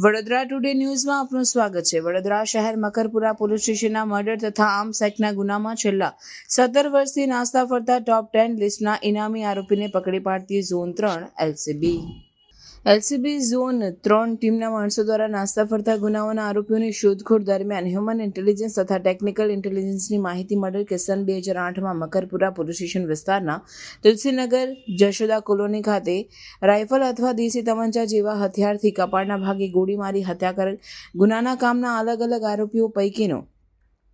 Vadodara today ન્યૂઝમાં આપનું સ્વાગત છે. વડોદરા શહેર મકરપુરા પોલીસ સ્ટેશનના મર્ડર તથા આર્મ સેટના ગુનામાં છેલ્લા સત્તર વર્ષથી નાસ્તા ફરતા ટોપ ટેન લિસ્ટના ઇનામી આરોપીને પકડી પાડતી ઝોન ત્રણ એલસીબી એલસીબી ઝોન ત્રણ ટીમના માણસો દ્વારા નાસ્તા ફરતા ગુનાઓના આરોપીઓની શોધખોળ દરમિયાન હ્યુમન ઇન્ટેલિજન્સ તથા ટેકનિકલ ઇન્ટેલિજન્સની માહિતી મળેલ કે સન બે હજાર આઠમાં મકરપુરા પોલીસ સ્ટેશન વિસ્તારના તુલસીનગર જશોદા કોલોની ખાતે રાઇફલ અથવા દેશી તમંચા જેવા હથિયારથી કપાળના ભાગે ગોળી મારી હત્યા કરેલ ગુનાના કામના અલગ અલગ આરોપીઓ પૈકીનો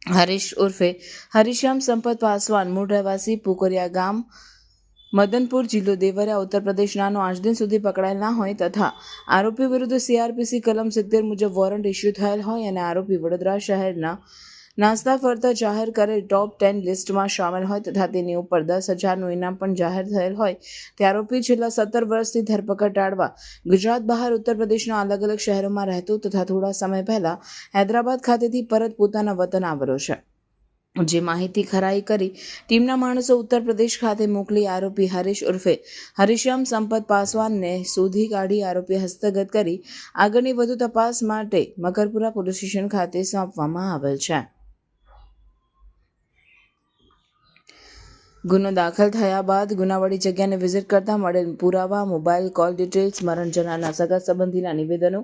હરીશ ઉર્ફે હરીશ્યામ સંપત પાસવાન, મૂળ રહેવાસી, પુકરિયા ગામ મદનપુર જિલ્લો દેવરિયા, ઉત્તર પ્રદેશનાનો આજ દિન સુધી પકડાયેલ ના હોય તથા આરોપી વિરુદ્ધ સીઆરપીસી કલમ સિત્તેર મુજબ વોરંટ ઇસ્યુ થયેલ હોય અને આરોપી વડોદરા શહેરના નાસ્તા ફરતા જાહેર કરેલ ટોપ ટેન લિસ્ટમાં સામેલ હોય તથા તેની ઉપર દસ હજારનું ઇનામ પણ જાહેર થયેલ હોય. તે આરોપી છેલ્લા સત્તર વર્ષથી ધરપકડ ટાળવા ગુજરાત બહાર, ઉત્તર પ્રદેશના અલગ અલગ શહેરોમાં રહેતો તથા થોડા સમય પહેલા હૈદરાબાદ ખાતેથી પરત પોતાના વતન આવેલો છે. જે માહિતી ખરાઈ કરી, ટીમના માણસો ઉત્તર પ્રદેશ ખાતે મોકલી આરોપી હરીશ ઉર્ફે હરીશ્યામ સંપત પાસવાનને શોધી કાઢી આરોપી હસ્તગત કરી, આગળની વધુ તપાસ માટે મકરપુરા પોલીસ સ્ટેશન ખાતે સોંપવામાં આવેલ છે. ગુનો દાખલ થયા બાદ ગુનાવાળી જગ્યાને વિઝિટ કરતા મળેલ પુરાવા મોબાઈલ કોલ ડિટેલ્સ મરણ સગા સંબંધીના નિવેદનો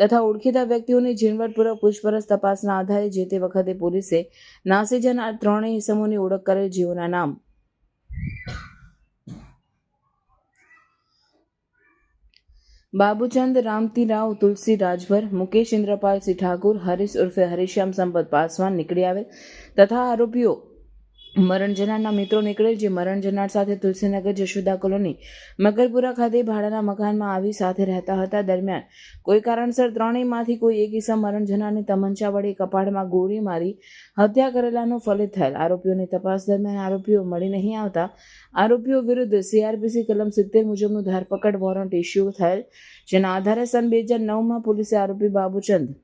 તથા ઓળખીતા વ્યક્તિઓની ઝીણવટપૂર્વક પૂછપરછ તપાસના આધારે જે તે વખતે પોલીસે નાસી જનાર ત્રણેય ઇસમોની ઓળખ કરેલ જીવોના નામ. બાબુચંદ રામતી રાવ તુલસી, રાજભર, મુકેશ, ઇન્દ્રપાલસિંહ ઠાકુર, હરીશ ઉર્ફે હરિશ્યામ સંપત પાસવાન નીકળી આવેલ તથા આરોપીઓ મરણ જનારના મિત્રો નીકળેલ જે મરણ જનાર સાથે તુલસીનગર જશોદા કોલોની મકરપુરા ખાતે ભાડાના મકાનમાં આવી સાથે રહેતા હતા. દરમિયાન કોઈ કારણસર ત્રણેયમાંથી કોઈ એક ઈસમ મરણ જનારને તમંચા વડે કપાળમાં ગોળી મારી હત્યા કરેલાનું ફલિત થયેલ. આરોપીઓની તપાસ દરમિયાન આરોપીઓ મળી નહીં આવતા આરોપીઓ વિરુદ્ધ સીઆરપીસી કલમ સિત્તેર મુજબનું ધરપકડ વોરંટ ઇસ્યુ થયેલ, જેના આધારે સન બે હજાર નવમાં પોલીસે આરોપી બાબુચંદ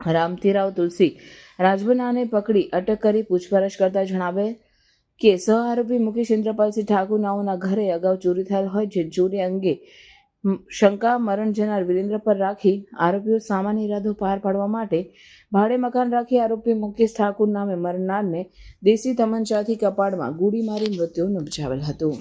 રામતીરાવ તુલસી રાજબનાને પકડી અટક કરી પૂછપરછ કરતા જણાવે કે સહ આરોપી મુકેશ ઇન્દ્રપાલસિંહ ઠાકુર નાઓના ઘરે અગાઉ ચોરી થયેલ હોય જે ચોરી અંગે શંકા, મરણ જનાર વિરેન્દ્ર પર રાખી આરોપીઓ સામાન્ય ઇરાદો પાર પાડવા માટે ભાડે મકાન રાખી આરોપી મુકેશ ઠાકુર નામે મરનારને દેશી તમંચાથી કપાળમાં ગોળી મારી મૃત્યુ નિપજાવેલ હતું.